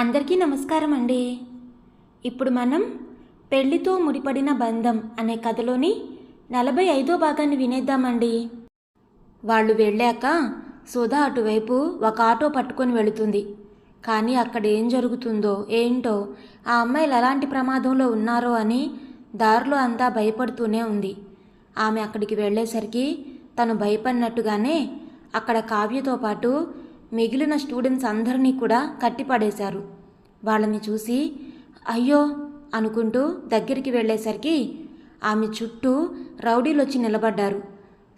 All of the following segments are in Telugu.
అందరికీ నమస్కారం అండి. ఇప్పుడు మనం పెళ్ళితో ముడిపడిన బంధం అనే కథలోని నలభై ఐదో భాగాన్ని వినేద్దామండి. వాళ్ళు వెళ్ళాక సుధా అటువైపు ఒక ఆటో పట్టుకొని వెళుతుంది. కానీ అక్కడ ఏం జరుగుతుందో ఏంటో ఆ అమ్మాయిలు ఎలాంటి ప్రమాదంలో ఉన్నారో అని దారిలో అంతా భయపడుతూనే ఉంది. ఆమె అక్కడికి వెళ్ళేసరికి తను భయపడినట్టుగానే అక్కడ కావ్యతో పాటు మిగిలిన స్టూడెంట్స్ అందరినీ కూడా కట్టిపడేశారు. వాళ్ళని చూసి అయ్యో అనుకుంటూ దగ్గరికి వెళ్ళేసరికి ఆమె చుట్టూ రౌడీలు వచ్చి నిలబడ్డారు.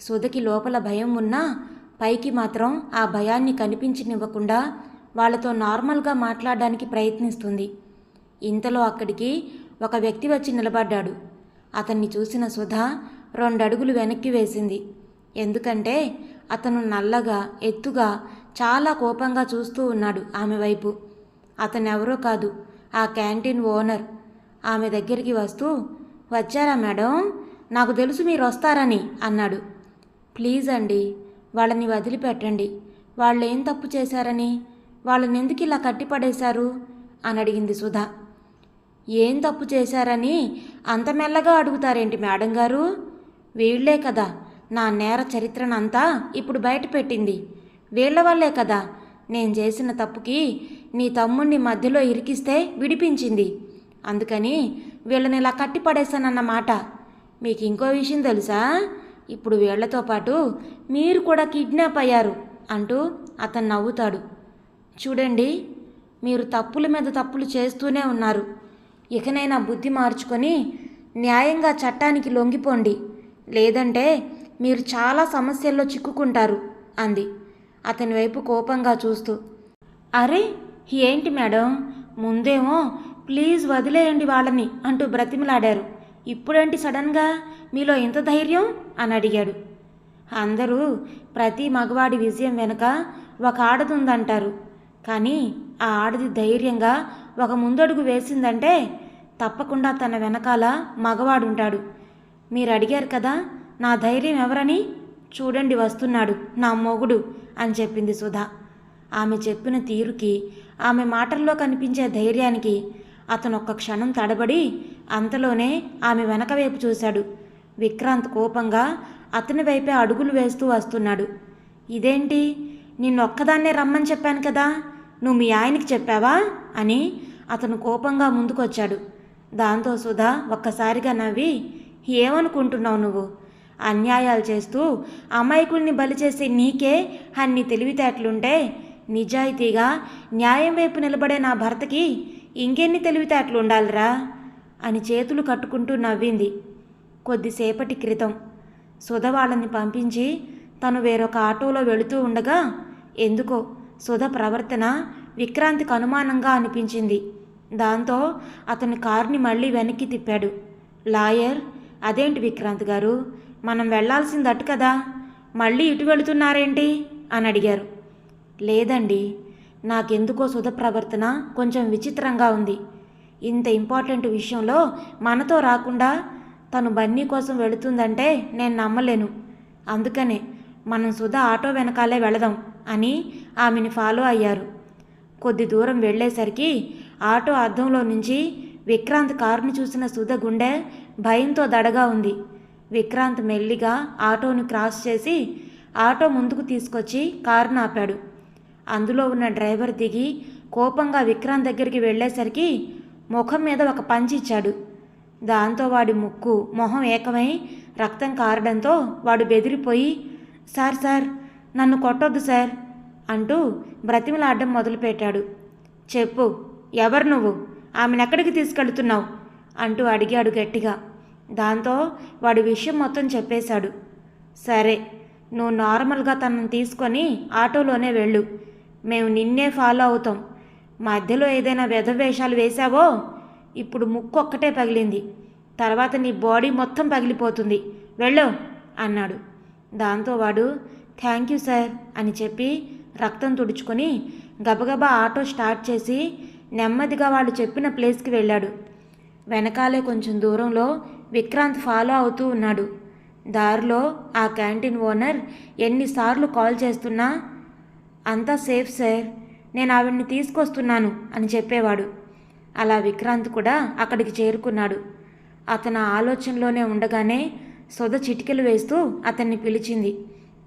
సుధకి లోపల భయం ఉన్నా పైకి మాత్రం ఆ భయాన్ని కనిపించనివ్వకుండా వాళ్ళతో నార్మల్గా మాట్లాడడానికి ప్రయత్నిస్తుంది. ఇంతలో అక్కడికి ఒక వ్యక్తి వచ్చి నిలబడ్డాడు. అతన్ని చూసిన సుధ రెండడుగులు వెనక్కి వేసింది. ఎందుకంటే అతను నల్లగా ఎత్తుగా చాలా కోపంగా చూస్తూ ఉన్నాడు ఆమె వైపు. అతనెవరో కాదు ఆ క్యాంటీన్ ఓనర్. ఆమె దగ్గరికి వస్తూ వచ్చారా మేడం? నాకు తెలుసు మీరు వస్తారని అన్నాడు. ప్లీజ్ అండి వాళ్ళని వదిలిపెట్టండి. వాళ్ళు ఏం తప్పు చేశారని? వాళ్ళని ఎందుకు ఇలా కట్టిపడేశారు? అని అడిగింది సుధా. ఏం తప్పు చేశారని అంత మెల్లగా అడుగుతారేంటి మేడం గారు వీళ్ళే కదా నా నేర చరిత్రనంతా ఇప్పుడు బయట పెట్టింది. వీళ్ళ వల్లే కదా. నేను చేసిన తప్పుకి నీ తమ్ముణ్ణి మధ్యలో ఇరికిస్తే విడిపించింది. అందుకని వీళ్ళని ఇలా కట్టిపడేశానన్నమాట మీకు ఇంకో విషయం తెలుసా? ఇప్పుడు వీళ్ళతో పాటు మీరు కూడా కిడ్నాప్ అయ్యారు అంటూ అతను నవ్వుతాడు. చూడండి మీరు తప్పుల మీద తప్పులు చేస్తూనే ఉన్నారు. ఇకనైనా బుద్ధి మార్చుకొని న్యాయంగా చట్టానికి లొంగిపోండి. లేదంటే మీరు చాలా సమస్యల్లో చిక్కుకుంటారు అంది. అతని వైపు కోపంగా చూస్తూ అరే ఏంటి మేడం? ముందేమో ప్లీజ్ వదిలేయండి వాళ్ళని అంటూ బ్రతిమలాడారు. ఇప్పుడేంటి సడన్గా? మీలో ఇంత ధైర్యం? అని అడిగాడు. అందరూ ప్రతి మగవాడి విజయం వెనుక ఒక ఆడదుందంటారు. కానీ ఆ ఆడది ధైర్యంగా ఒక ముందడుగు వేసిందంటే తప్పకుండా తన వెనకాల మగవాడుంటాడు. మీరు అడిగారు కదా నా ధైర్యం ఎవరని? చూడండి వస్తున్నాడు నా మొగుడు అని చెప్పింది సుధా. ఆమె చెప్పిన తీరుకి ఆమె మాటల్లో కనిపించే ధైర్యానికి అతను ఒక్క క్షణం తడబడి అంతలోనే ఆమె వెనక వైపు చూశాడు. విక్రాంత్ కోపంగా అతని వైపే అడుగులు వేస్తూ వస్తున్నాడు. ఇదేంటి? నిన్నొక్కదాన్నే రమ్మని చెప్పాను కదా? నువ్వు మీ ఆయనకి చెప్పావా? అని అతను కోపంగా ముందుకొచ్చాడు. దాంతో సుధా ఒక్కసారిగా నవ్వి ఏమనుకుంటున్నావు నువ్వు? అన్యాయాలు చేస్తూ అమాయకుల్ని బలి చేసే నీకే అన్ని తెలివితేటలుంటే నిజాయితీగా న్యాయం వైపు నిలబడే నా భర్తకి ఇంకెన్ని తెలివితేటలు ఉండాలిరా అని చేతులు కట్టుకుంటూ నవ్వింది కొద్దిసేపటి క్రితం. సుధ వాళ్ళని పంపించి తను వేరొక ఆటోలో వెళుతూ ఉండగా ఎందుకో సుధ ప్రవర్తన విక్రాంతికి అనుమానంగా అనిపించింది. దాంతో అతని కారుని మళ్ళీ వెనక్కి తిప్పాడు. లాయర్ అదేంటి విక్రాంత్ గారు? మనం వెళ్ళాల్సింది అటు కదా? మళ్ళీ ఇటు వెళుతున్నారేంటి? అని అడిగారు. లేదండి నాకెందుకో సుధ ప్రవర్తన కొంచెం విచిత్రంగా ఉంది. ఇంత ఇంపార్టెంట్ విషయంలో మనతో రాకుండా తను బన్నీ కోసం వెళుతుందంటే నేను నమ్మలేను. అందుకనే మనం సుధ ఆటో వెనకాలే వెళదాం అని ఆమెని ఫాలో అయ్యారు. కొద్ది దూరం వెళ్ళేసరికి ఆటో అద్దంలో నుంచి విక్రాంత్ కారుని చూసిన సుధ గుండె భయంతో దడగా ఉంది. విక్రాంత్ మెల్లిగా ఆటోను క్రాస్ చేసి ఆటో ముందుకు తీసుకొచ్చి కారును ఆపాడు. అందులో ఉన్న డ్రైవర్ దిగి కోపంగా విక్రాంత్ దగ్గరికి వెళ్ళేసరికి ముఖం మీద ఒక పంచి ఇచ్చాడు. దాంతో వాడి ముక్కు మొహం ఏకమై రక్తం కారడంతో వాడు బెదిరిపోయి సార్ సార్ నన్ను కొట్టొద్దు సార్ అంటూ బ్రతిమలాడడం మొదలుపెట్టాడు. చెప్పు ఎవరు నువ్వు? ఆమెను ఎక్కడికి తీసుకెళ్తున్నావు? అంటూ అడిగాడు గట్టిగా. దాంతో వాడి విషయం మొత్తం చెప్పేశాడు. సరే నువ్వు నార్మల్గా తనని తీసుకొని ఆటోలోనే వెళ్ళు. మేము నిన్నే ఫాలో అవుతాం. మధ్యలో ఏదైనా వెధవేషాలు వేశావో ఇప్పుడు ముక్కు ఒక్కటే పగిలింది. తర్వాత నీ బాడీ మొత్తం పగిలిపోతుంది. వెళ్ళు అన్నాడు. దాంతో వాడు థ్యాంక్ యూ సార్ అని చెప్పి రక్తం తుడుచుకొని గబగబా ఆటో స్టార్ట్ చేసి నెమ్మదిగా వాళ్ళు చెప్పిన ప్లేస్కి వెళ్ళాడు. వెనకాలే కొంచెం దూరంలో విక్రాంత్ ఫాలో అవుతూ ఉన్నాడు. దారిలో ఆ క్యాంటీన్ ఓనర్ ఎన్నిసార్లు కాల్ చేస్తున్నా అంతా సేఫ్ సార్ నేను ఆవిడ్ని తీసుకొస్తున్నాను అని చెప్పేవాడు. అలా విక్రాంత్ కూడా అక్కడికి చేరుకున్నాడు. అతను ఆలోచనలోనే ఉండగానే సుధ చిటికెలు వేస్తూ అతన్ని పిలిచింది.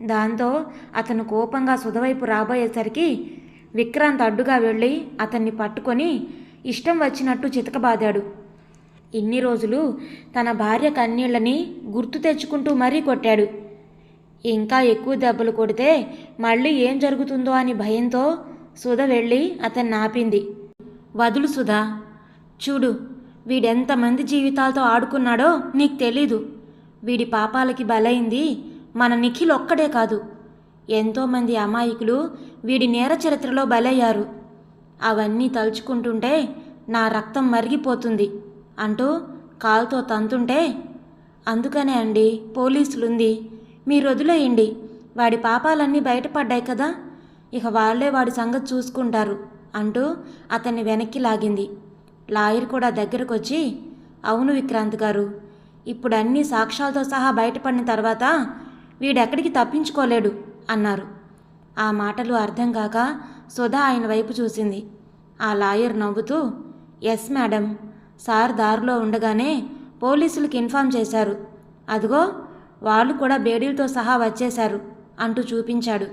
దాంతో అతను కోపంగా సుధవైపు రాబోయేసరికి విక్రాంత్ అడ్డుగా వెళ్ళి అతన్ని పట్టుకొని ఇష్టం వచ్చినట్టు చితకబాదాడు. ఇన్ని రోజులు తన భార్య కన్నీళ్ళని గుర్తు తెచ్చుకుంటూ మరీ కొట్టాడు. ఇంకా ఎక్కువ దెబ్బలు కొడితే మళ్ళీ ఏం జరుగుతుందో అని భయంతో సుధ వెళ్ళి అతన్ని ఆపింది. వదులు సుధా చూడు వీడెంతమంది జీవితాలతో ఆడుకున్నాడో నీకు తెలీదు. వీడి పాపాలకి బలైంది మన నిఖిల్ ఒక్కడే కాదు. ఎంతోమంది అమాయకులు వీడి నేర చరిత్రలో బలయ్యారు. అవన్నీ తలుచుకుంటుంటే నా రక్తం మరిగిపోతుంది. అంటూ కాలుతో తంతుంటే అందుకనే అండి పోలీసులుంది. మీరు వదిలేయండి. వాడి పాపాలన్నీ బయటపడ్డాయి కదా. ఇక వాళ్ళే వాడి సంగతి చూసుకుంటారు అంటూ అతన్ని వెనక్కి లాగింది. లాయర్ కూడా దగ్గరకు వచ్చి అవును విక్రాంత్ గారు ఇప్పుడు అన్ని సాక్ష్యాలతో సహా బయటపడిన తర్వాత వీడెక్కడికి తప్పించుకోలేడు అన్నారు. ఆ మాటలు అర్థం కాక సుధా ఆయన వైపు చూసింది. ఆ లాయర్ నవ్వుతూ ఎస్ మేడం సార్ దారిలో ఉండగానే పోలీసులకి ఇన్ఫామ్ చేశారు. అదిగో వాళ్ళు కూడా బేడీలతో సహా వచ్చేశారు అంటూ చూపించాడు.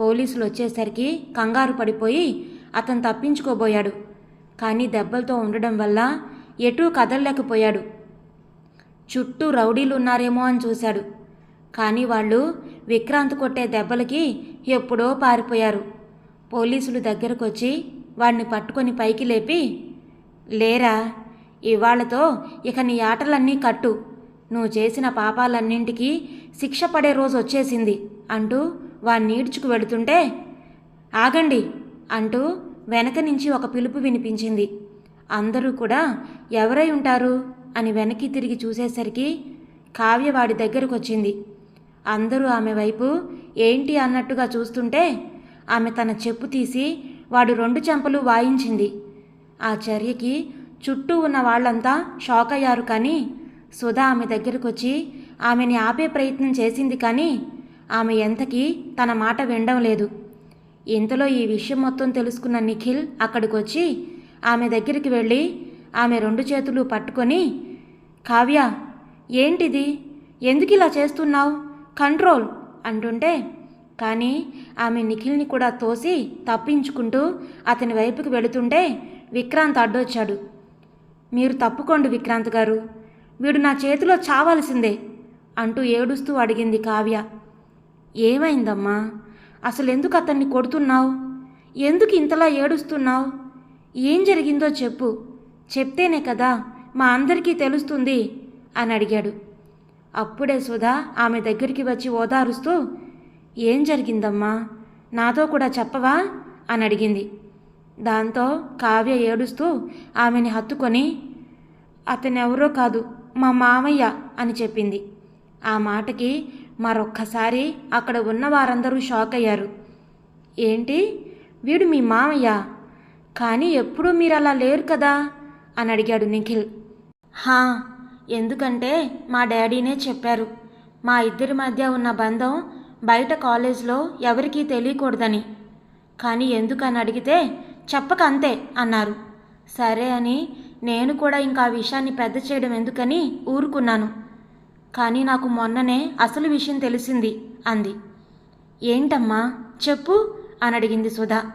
పోలీసులు వచ్చేసరికి కంగారు పడిపోయి అతను తప్పించుకోబోయాడు. కానీ దెబ్బలతో ఉండడం వల్ల ఎటూ కదలలేకపోయాడు. చుట్టూ రౌడీలు ఉన్నారేమో అని చూశాడు. కానీ వాళ్ళు విక్రాంత్ కొట్టే దెబ్బలకి ఎప్పుడో పారిపోయారు. పోలీసులు దగ్గరకొచ్చి వాడిని పట్టుకొని పైకి లేపి లేరా? ఇవాళతో ఇక నీ ఆటలన్నీ కట్టు. నువ్వు చేసిన పాపాలన్నింటికీ శిక్ష పడే రోజు వచ్చేసింది అంటూ వాణ్ణి ఈడ్చుకు వెడుతుంటే ఆగండి అంటూ వెనక నుంచి ఒక పిలుపు వినిపించింది. అందరూ కూడా ఎవరై ఉంటారు? అని వెనక్కి తిరిగి చూసేసరికి కావ్య వాడి దగ్గరకు వచ్చింది అందరూ ఆమె వైపు ఏంటి అన్నట్టుగా చూస్తుంటే ఆమె తన చెప్పు తీసి వాడు రెండు చెంపలు వాయించింది. ఆ చర్యకి చుట్టూ ఉన్న వాళ్ళంతా షాక్ అయ్యారు కానీ సుధా ఆమె దగ్గరకు వచ్చి ఆమెని ఆపే ప్రయత్నం చేసింది కానీ ఆమె ఎంతకీ తన మాట వినడం లేదు. ఇంతలో ఈ విషయం మొత్తం తెలుసుకున్న నిఖిల్ అక్కడికి వచ్చి ఆమె దగ్గరికి వెళ్ళి ఆమె రెండు చేతులు పట్టుకొని కావ్య ఏంటిది? ఎందుకు ఇలా చేస్తున్నావు? కంట్రోల్ అంటుంటే కానీ ఆమె నిఖిల్ని కూడా తోసి తప్పించుకుంటూ అతని వైపుకి వెళుతుంటే విక్రాంత్ అడ్డొచ్చాడు. మీరు తప్పుకోండి విక్రాంత్ గారు. వీడు నా చేతిలో చావాల్సిందే అంటూ ఏడుస్తూ అడిగింది కావ్య. ఏమైందమ్మా? అసలు ఎందుకు అతన్ని కొడుతున్నావు? ఎందుకు ఇంతలా ఏడుస్తున్నావు? ఏం జరిగిందో చెప్పు. చెప్తేనే కదా మా అందరికీ తెలుస్తుంది అని అడిగాడు. అప్పుడే సుధా ఆమె దగ్గరికి వచ్చి ఓదారుస్తూ ఏం జరిగిందమ్మా? నాతో కూడా చెప్పవా? అని అడిగింది. దాంతో కావ్య ఏడుస్తూ ఆమెని హత్తుకొని అతనెవరో కాదు మా మామయ్య అని చెప్పింది. ఆ మాటకి మరొక్కసారి అక్కడ ఉన్న వారందరూ షాక్ అయ్యారు. ఏంటి? వీడు మీ మామయ్య? కానీ ఎప్పుడూ మీరు అలా లేరు కదా? అని అడిగాడు నిఖిల్. హా ఎందుకంటే మా డాడీనే చెప్పారు. మా ఇద్దరి మధ్య ఉన్న బంధం బయట కాలేజ్లో ఎవరికీ తెలియకూడదని. కానీ ఎందుకని అడిగితే చెప్పక అంతే అన్నారు. సరే అని నేను కూడా ఇంకా ఆ విషయాన్ని పెద్ద చేయడం ఎందుకని ఊరుకున్నాను. కానీ నాకు మొన్ననే అసలు విషయం తెలిసింది అంది. ఏంటమ్మా? చెప్పు అని అడిగింది సుధా.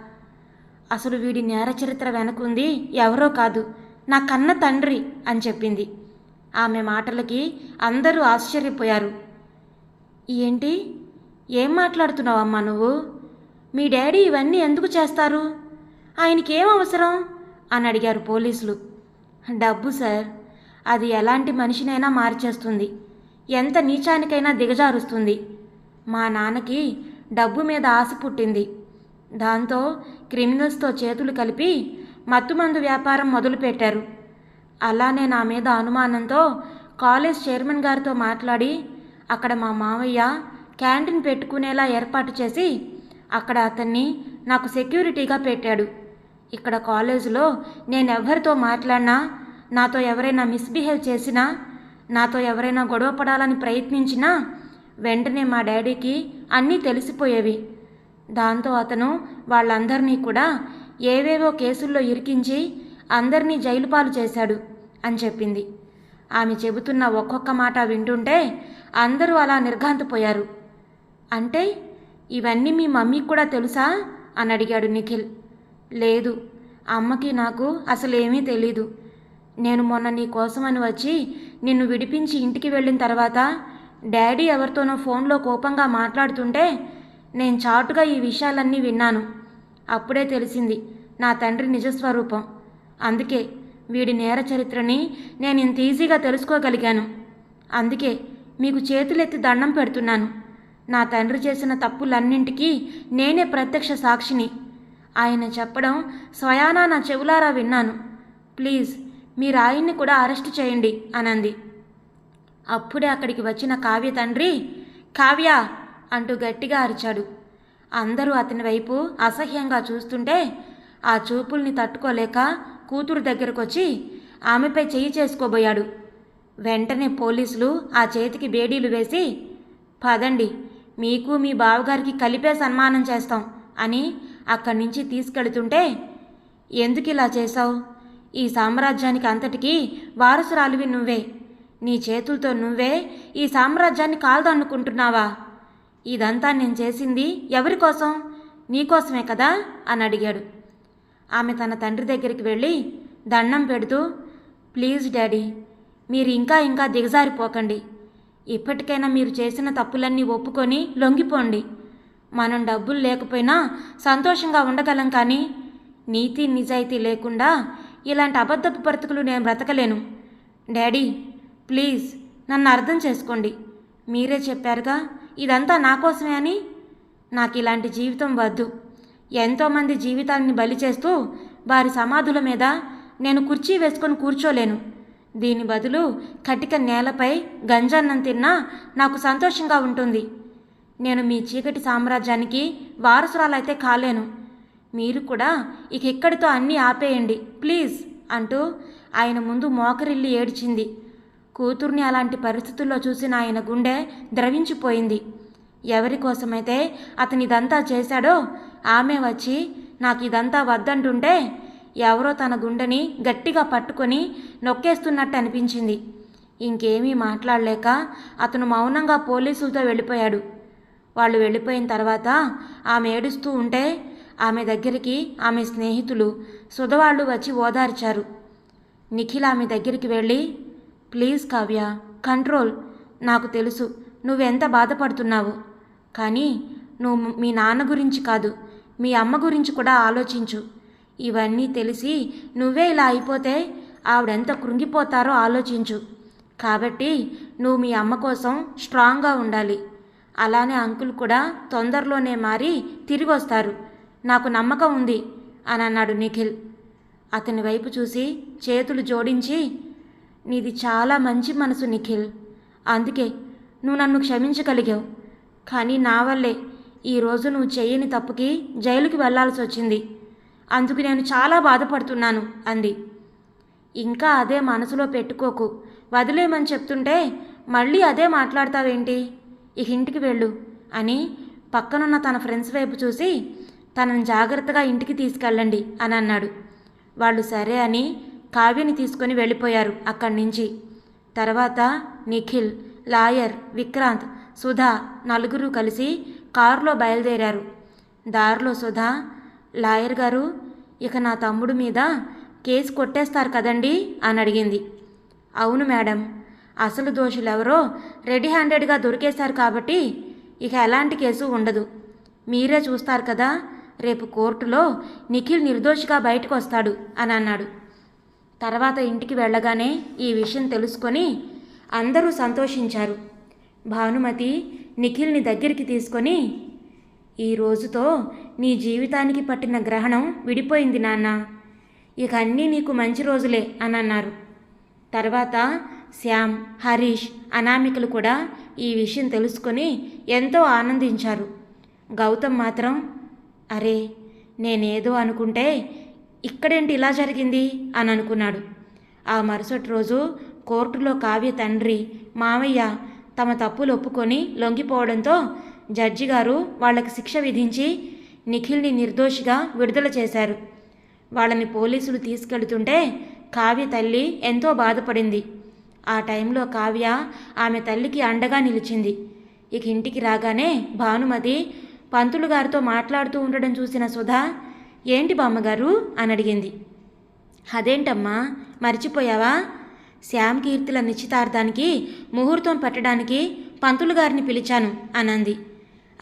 అసలు వీడి నేర చరిత్ర వెనకుంది ఎవరో కాదు నా కన్న తండ్రి అని చెప్పింది. ఆమె మాటలకి అందరూ ఆశ్చర్యపోయారు. ఏంటి? ఏం మాట్లాడుతున్నావమ్మా నువ్వు? మీ డాడీ ఇవన్నీ ఎందుకు చేస్తారు? ఆయనకి ఏం అవసరం? అని అడిగారు పోలీసులు. డబ్బు సార్. అది ఎలాంటి మనిషినైనా మార్చేస్తుంది. ఎంత నీచానికైనా దిగజారుస్తుంది. మా నాన్నకి డబ్బు మీద ఆశ పుట్టింది. దాంతో క్రిమినల్స్తో చేతులు కలిపి మత్తుమందు వ్యాపారం మొదలుపెట్టారు. అలానే నా మీద అనుమానంతో కాలేజ్ చైర్మన్ గారితో మాట్లాడి అక్కడ మా మావయ్య క్యాంటీన్ పెట్టుకునేలా ఏర్పాటు చేసి అక్కడ అతన్ని నాకు సెక్యూరిటీగా పెట్టాడు. ఇక్కడ కాలేజీలో నేను ఎవరితో మాట్లాడినా నాతో ఎవరైనా మిస్బిహేవ్ చేసినా నాతో ఎవరైనా గొడవ పడాలని ప్రయత్నించినా వెంటనే మా డాడీకి అన్నీ తెలిసిపోయేవి. దాంతో అతను వాళ్ళందరినీ కూడా ఏవేవో కేసుల్లో ఇరికించి అందరినీ జైలు పాలు చేశాడు అని చెప్పింది. ఆమె చెబుతున్న ఒక్కొక్క మాట వింటుంటే అందరూ అలా నిర్ఘాంతపోయారు. అంటే ఇవన్నీ మీ మమ్మీకి కూడా తెలుసా? అని అడిగాడు నిఖిల్. లేదు. అమ్మకి నాకు అసలేమీ తెలీదు. నేను మొన్న నీ కోసమని వచ్చి నిన్ను విడిపించి ఇంటికి వెళ్ళిన తర్వాత డాడీ ఎవరితోనో ఫోన్లో కోపంగా మాట్లాడుతుంటే నేను చాటుగా ఈ విషయాలన్నీ విన్నాను. అప్పుడే తెలిసింది నా తండ్రి నిజస్వరూపం. అందుకే వీడి నేర చరిత్రని నేను ఇంత ఈజీగా తెలుసుకోగలిగాను. అందుకే మీకు చేతులెత్తి దండం పెడుతున్నాను. నా తండ్రి చేసిన తప్పులన్నింటికీ నేనే ప్రత్యక్ష సాక్షిని. ఆయన చెప్పడం స్వయానా నా చెవులారా విన్నాను. ప్లీజ్ మీరు ఆయన్ని కూడా అరెస్ట్ చేయండి అనంది. అప్పుడే అక్కడికి వచ్చిన కావ్య తండ్రి కావ్య అంటూ గట్టిగా అరిచాడు. అందరూ అతని వైపు అసహ్యంగా చూస్తుంటే ఆ చూపుల్ని తట్టుకోలేక కూతురు దగ్గరకొచ్చి ఆమెపై చెయ్యి చేసుకోబోయాడు. వెంటనే పోలీసులు ఆ చేతికి బేడీలు వేసి పదండి మీకు మీ బావగారికి కలిపే సన్మానం చేస్తాం అని అక్కడి నుంచి తీసుకెళుతుంటే ఎందుకు ఇలా చేశావు? ఈ సామ్రాజ్యానికి అంతటికీ వారసురాలివి నువ్వే. నీ చేతులతో నువ్వే ఈ సామ్రాజ్యాన్ని కాల్దన్నుకుంటున్నావా? ఇదంతా నేను చేసింది ఎవరి కోసం? నీకోసమే కదా? అని అడిగాడు. ఆమె తన తండ్రి దగ్గరికి వెళ్ళి దండం పెడుతూ ప్లీజ్ డాడీ మీరు ఇంకా ఇంకా దిగజారిపోకండి. ఇప్పటికైనా మీరు చేసిన తప్పులన్నీ ఒప్పుకొని లొంగిపోండి. మనం డబ్బులు లేకపోయినా సంతోషంగా ఉండగలం కానీ నీతి నిజాయితీ లేకుండా ఇలాంటి అబద్ధపు బ్రతుకులు నేను బ్రతకలేను. డాడీ ప్లీజ్ నన్ను అర్థం చేసుకోండి. మీరే చెప్పారుగా ఇదంతా నా కోసమే అని? నాకు ఇలాంటి జీవితం వద్దు. ఎంతోమంది జీవితాన్ని బలి చేస్తూ వారి సమాధుల మీద నేను కుర్చీ వేసుకొని కూర్చోలేను. దీని బదులు కటిక నేలపై గంజన్నం తిన్నా నాకు సంతోషంగా ఉంటుంది. నేను మీ చీకటి సామ్రాజ్యానికి వారసురాలైతే కాలేను. మీరు కూడా ఇక ఇక్కడితో అన్నీ ఆపేయండి ప్లీజ్ అంటూ ఆయన ముందు మోకరిల్లి ఏడ్చింది. కూతుర్ని అలాంటి పరిస్థితుల్లో చూసిన ఆయన గుండె ద్రవించిపోయింది. ఎవరి కోసమైతే అతను ఇదంతా చేశాడో ఆమె వచ్చి నాకు ఇదంతా వద్దంటుంటే ఎవరో తన గుండెని గట్టిగా పట్టుకొని నొక్కేస్తున్నట్టు అనిపించింది. ఇంకేమీ మాట్లాడలేక అతను మౌనంగా పోలీసులతో వెళ్ళిపోయాడు. వాళ్ళు వెళ్ళిపోయిన తర్వాత ఆమె ఏడుస్తూ ఉంటే ఆమె దగ్గరికి ఆమె స్నేహితులు సుధవాళ్ళు వచ్చి ఓదార్చారు. నిఖిల్ ఆమె దగ్గరికి వెళ్ళి ప్లీజ్ కావ్య కంట్రోల్. నాకు తెలుసు నువ్వెంత బాధపడుతున్నావు. కానీ నువ్వు మీ నాన్న గురించి కాదు మీ అమ్మ గురించి కూడా ఆలోచించు. ఇవన్నీ తెలిసి నువ్వే ఇలా అయిపోతే ఆవిడెంత కృంగిపోతారో ఆలోచించు. కాబట్టి నువ్వు మీ అమ్మ కోసం స్ట్రాంగ్గా ఉండాలి. అలానే అంకుల్ కూడా తొందరలోనే మారి తిరిగి వస్తారు నాకు నమ్మకం ఉంది అని అన్నాడు నిఖిల్. అతని వైపు చూసి చేతులు జోడించి నీది చాలా మంచి మనసు నిఖిల్. అందుకే నువ్వు నన్ను క్షమించగలిగావు. కానీ నా వల్లే ఈరోజు నువ్వు చేయని తప్పుకి జైలుకి వెళ్ళాల్సి వచ్చింది. అందుకు నేను చాలా బాధపడుతున్నాను అంది. ఇంకా అదే మనసులో పెట్టుకోకు. వదిలేమని చెప్తుంటే మళ్ళీ అదే మాట్లాడతావేంటి? ఇక ఇంటికి వెళ్ళు అని పక్కనున్న తన ఫ్రెండ్స్ వైపు చూసి తనని జాగ్రత్తగా ఇంటికి తీసుకెళ్ళండి అని అన్నాడు. వాళ్ళు సరే అని కావ్యని తీసుకొని వెళ్ళిపోయారు అక్కడి నుంచి. తర్వాత నిఖిల్ లాయర్ విక్రాంత్ సుధా నలుగురు కలిసి కారులో బయలుదేరారు. దారిలో సుధా లాయర్ గారు ఇక నా తమ్ముడు మీద కేసు కొట్టేస్తారు కదండి అని అడిగింది. అవును మేడం. అసలు దోషులెవరో రెడీ హ్యాండెడ్గా దొరికేశారు కాబట్టి ఇక ఎలాంటి కేసు ఉండదు. మీరే చూస్తారు కదా రేపు కోర్టులో నిఖిల్ నిర్దోషిగా బయటకు వస్తాడు అని అన్నాడు. తర్వాత ఇంటికి వెళ్ళగానే ఈ విషయం తెలుసుకొని అందరూ సంతోషించారు. భానుమతి నిఖిల్ని దగ్గరికి తీసుకొని ఈ రోజుతో నీ జీవితానికి పట్టిన గ్రహణం విడిపోయింది నాన్న. ఇక అన్నీ నీకు మంచి రోజులే అని అన్నారు. తర్వాత శ్యామ్ హరీష్ అనామికలు కూడా ఈ విషయం తెలుసుకొని ఎంతో ఆనందించారు. గౌతమ్ మాత్రం అరే నేనేదో అనుకుంటే ఇక్కడేంటి ఇలా జరిగింది? అని అనుకున్నాడు. ఆ మరుసటి రోజు కోర్టులో కావ్య తండ్రి మావయ్య తమ తప్పులు ఒప్పుకొని లొంగిపోవడంతో జడ్జి గారు వాళ్ళకి శిక్ష విధించి నిఖిల్ని నిర్దోషిగా విడుదల చేశారు. వాళ్ళని పోలీసులు తీసుకెళ్తుంటే కావ్య తల్లి ఎంతో బాధపడింది. ఆ టైంలో కావ్య ఆమె తల్లికి అండగా నిలిచింది. ఇక ఇంటికి రాగానే భానుమతి పంతులు గారితో మాట్లాడుతూ ఉండడం చూసిన సుధా ఏంటి బామ్మగారు? అని అడిగింది. అదేంటమ్మా మర్చిపోయావా? శ్యామ్ కీర్తిల నిశ్చితార్థానికి ముహూర్తం పెట్టడానికి పంతులు గారిని పిలిచాను అనంది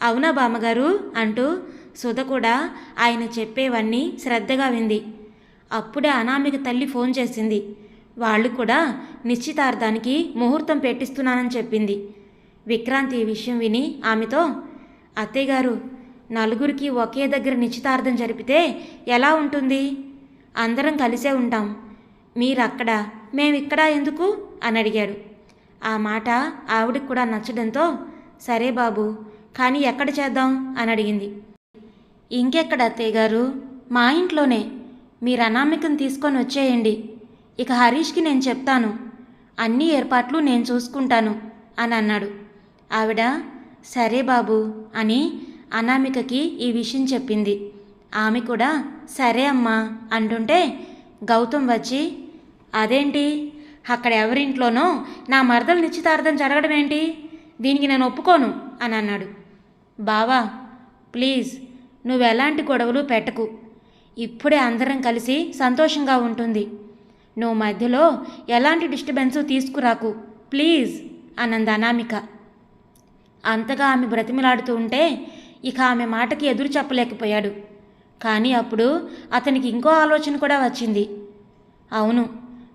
అవునా బామ్మగారు? అంటూ సుధ కూడా ఆయన చెప్పేవన్నీ శ్రద్ధగా వింది. అప్పుడే అనామిక తల్లి ఫోన్ చేసింది. వాళ్ళు కూడా నిశ్చితార్థానికి ముహూర్తం పెట్టిస్తున్నానని చెప్పింది. విక్రాంతి ఈ విషయం విని ఆమెతో అత్తయ్యగారు నలుగురికి ఒకే దగ్గర నిశ్చితార్థం జరిపితే ఎలా ఉంటుంది? అందరం కలిసే ఉంటాం. మీరక్కడ మేమిక్కడ ఎందుకు అని అడిగాడు ఆ మాట ఆవిడకి కూడా నచ్చడంతో సరే బాబు కానీ ఎక్కడ చేద్దాం అని అడిగింది. ఇంకెక్కడ అత్తయ్య గారు? మా ఇంట్లోనే. మీరు అనామికను తీసుకొని వచ్చేయండి. ఇక హరీష్కి నేను చెప్తాను. అన్ని ఏర్పాట్లు నేను చూసుకుంటాను అని అన్నాడు. ఆవిడ సరే బాబు అని అనామికకి ఈ విషయం చెప్పింది. ఆమె కూడా సరే అమ్మా అంటుంటే గౌతమ్ వచ్చి అదేంటి? అక్కడ ఎవరింట్లోనో నా మరదలు నిశ్చితార్థం జరగడం ఏంటి? దీనికి నేను ఒప్పుకోను అని అన్నాడు. బావా ప్లీజ్ నువ్వు ఎలాంటి గొడవలు పెట్టకు. ఇప్పుడే అందరం కలిసి సంతోషంగా ఉంటుంది. నువ్వు మధ్యలో ఎలాంటి డిస్టర్బెన్స్ తీసుకురాకు. ప్లీజ్ అనంది అనామిక. అంతగా ఆమె బ్రతిమిలాడుతూ ఉంటే ఇక ఆమె మాటకి ఎదురు చెప్పలేకపోయాడు. కానీ అప్పుడు అతనికి ఇంకో ఆలోచన కూడా వచ్చింది. అవును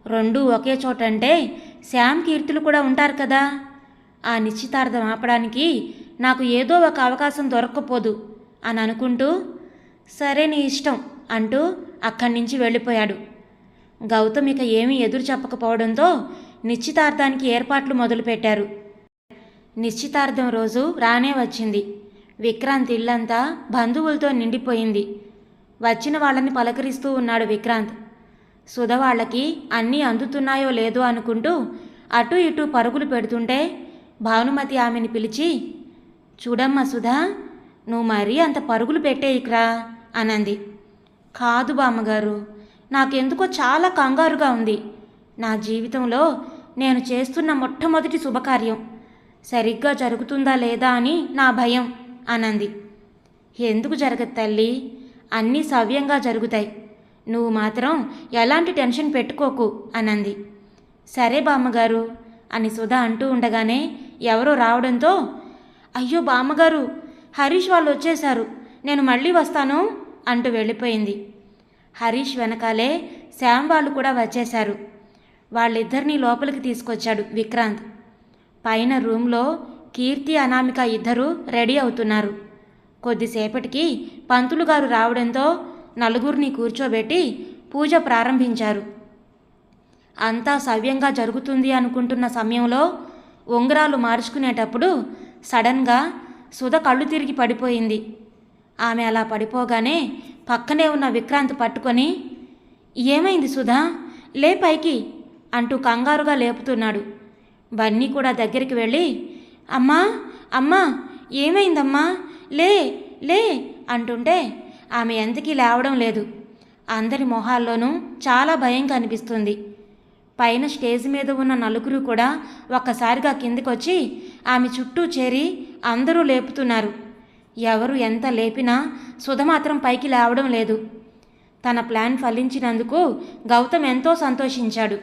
రెండు ఒకే చోట అంటే శ్యామ్ కీర్తులు కూడా ఉంటారు కదా. ఆ నిశ్చితార్థం ఆపడానికి నాకు ఏదో ఒక అవకాశం దొరక్కపోదు అని అనుకుంటూ సరే నీ ఇష్టం అంటూ అక్కడి నుంచి వెళ్ళిపోయాడు. గౌతమ్ ఇక ఏమీ ఎదురు చెప్పకపోవడంతో నిశ్చితార్థానికి ఏర్పాట్లు మొదలుపెట్టారు. నిశ్చితార్థం రోజు రానే వచ్చింది. విక్రాంత్ ఇల్లంతా బంధువులతో నిండిపోయింది. వచ్చిన వాళ్ళని పలకరిస్తూ ఉన్నాడు విక్రాంత్. సుధ వాళ్ళకి అన్నీ అందుతున్నాయో లేదో అనుకుంటూ అటు ఇటు పరుగులు పెడుతుంటే భానుమతి ఆమెని పిలిచి చూడమ్మా సుధా నువ్వు మరీ అంత పరుగులు పెట్టేయిక్రా అనంది. కాదు బామ్మగారు నాకెందుకో చాలా కంగారుగా ఉంది. నా జీవితంలో నేను చేస్తున్న మొట్టమొదటి శుభకార్యం. సరిగ్గా జరుగుతుందా లేదా అని నా భయం అనంది. ఎందుకు జరగదు తల్లి? అన్నీ సవ్యంగా జరుగుతాయి. నువ్వు మాత్రం ఎలాంటి టెన్షన్ పెట్టుకోకు అనంది. సరే బామ్మగారు అని సుధా అంటూ ఉండగానే ఎవరో రావడంతో అయ్యో బామ్మగారు హరీష్ వాళ్ళు వచ్చేశారు. నేను మళ్ళీ వస్తాను అంటూ వెళ్ళిపోయింది. హరీష్ వెనకాలే శ్యామ్ వాళ్ళు కూడా వచ్చేశారు. వాళ్ళిద్దరినీ లోపలికి తీసుకొచ్చాడు విక్రాంత్. పైన రూమ్లో కీర్తి అనామిక ఇద్దరూ రెడీ అవుతున్నారు. కొద్దిసేపటికి పంతులు గారు రావడంతో నలుగురిని కూర్చోబెట్టి పూజ ప్రారంభించారు. అంతా సవ్యంగా జరుగుతుంది అనుకుంటున్న సమయంలో ఉంగరాలు మార్చుకునేటప్పుడు సడన్గా సుధ కళ్ళు తిరిగి పడిపోయింది. ఆమె అలా పడిపోగానే పక్కనే ఉన్న విక్రాంత్ పట్టుకొని ఏమైంది సుధా? లే పైకి అంటూ కంగారుగా లేపుతున్నాడు. బన్నీ కూడా దగ్గరికి వెళ్ళి అమ్మా అమ్మా ఏమైందమ్మా? లే లే అంటుంటే ఆమె ఎంతకీ లేవడం లేదు. అందరి మొహాల్లోనూ చాలా భయం కనిపిస్తుంది పైన స్టేజ్ మీద ఉన్న నలుగురు కూడా ఒక్కసారిగా కిందికొచ్చి ఆమె చుట్టూ చేరి అందరూ లేపుతున్నారు. ఎవరు ఎంత లేపినా సుధ మాత్రం పైకి లేవడం లేదు. తన ప్లాన్ ఫలించినందుకు గౌతమ్ ఎంతో సంతోషించాడు.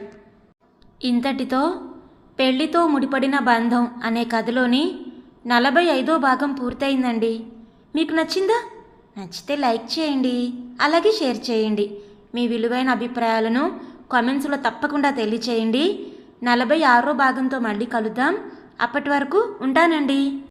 ఇంతటితో పెళ్ళితో ముడిపడిన బంధం అనే కథలోని నలభై ఐదో భాగం పూర్తయిందండి. మీకు నచ్చిందా? నచ్చితే లైక్ చేయండి అలాగే షేర్ చేయండి. మీ విలువైన అభిప్రాయాలను కామెంట్స్లో తప్పకుండా తెలియచేయండి. నలభై ఆరో భాగంతో మళ్ళీ కలుద్దాం. అప్పటి వరకు ఉంటానండి.